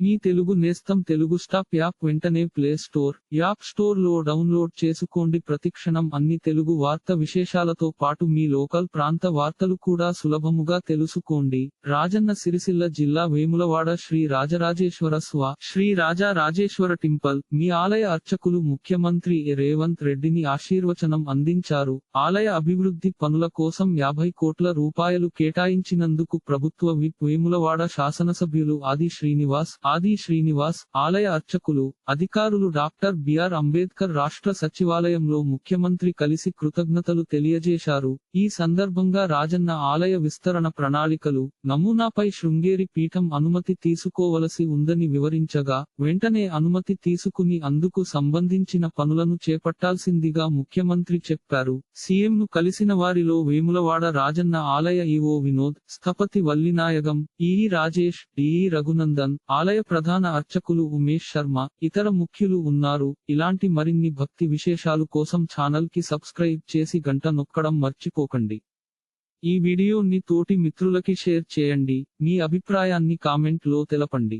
మీ తెలుగు నేస్తం Telugu stop app వెంటనే play store app స్టోర్లో డౌన్లోడ్ చేసుకోండి. ప్రతిక్షణం అన్ని తెలుగు వార్త విశేషాలతో పాటు మీ లోకల్ ప్రాంత వార్తలు కూడా సులభముగా తెలుసుకోండి. రాజన్న సిరిసిల్ల జిల్లా వేములవాడ శ్రీ రాజరాజేశ్వర స్వా శ్రీ రాజా రాజేశ్వర టెంపుల్. మీ ఆలయ అర్చకులు ముఖ్యమంత్రి రేవంత్ రెడ్డిని ఆశీర్వచనం అందించారు. ఆలయ అభివృద్ధి పనుల కోసం యాభై కోట్ల రూపాయలు కేటాయించినందుకు ప్రభుత్వ విప్ వేములవాడ శాసనసభ్యులు ఆది శ్రీనివాస్ ఆది శ్రీనివాస్ ఆలయ అర్చకులు అధికారులు డాక్టర్ బిఆర్ అంబేద్కర్ రాష్ట్ర సచివాలయంలో ముఖ్యమంత్రి కలిసి కృతజ్ఞతలు తెలియజేశారు. ఈ సందర్భంగా రాజన్న ఆలయ విస్తరణ ప్రణాళికలు నమూనాపై శృంగేరి పీఠం అనుమతి తీసుకోవలసి ఉందని వివరించగా వెంటనే అనుమతి తీసుకుని అందుకు సంబంధించిన పనులను చేపట్టాల్సిందిగా ముఖ్యమంత్రి చెప్పారు. సీఎంను కలిసిన వారిలో వేములవాడ రాజన్న ఆలయ ఈవో వినోద్ స్థపతి వల్లినాయగం ఈ రాజేష్ డిఈ రఘునందన్ ఆలయ ఆలయ ప్రధాన అర్చకులు ఉమేష్ శర్మ ఇతర ముఖ్యులు ఉన్నారు. ఇలాంటి మరిన్ని భక్తి విశేషాలు కోసం ఛానల్కి సబ్స్క్రైబ్ చేసి గంట నొక్కడం మర్చిపోకండి. ఈ వీడియోని తోటి మిత్రులకి షేర్ చేయండి. మీ అభిప్రాయాన్ని కామెంట్లో తెలపండి.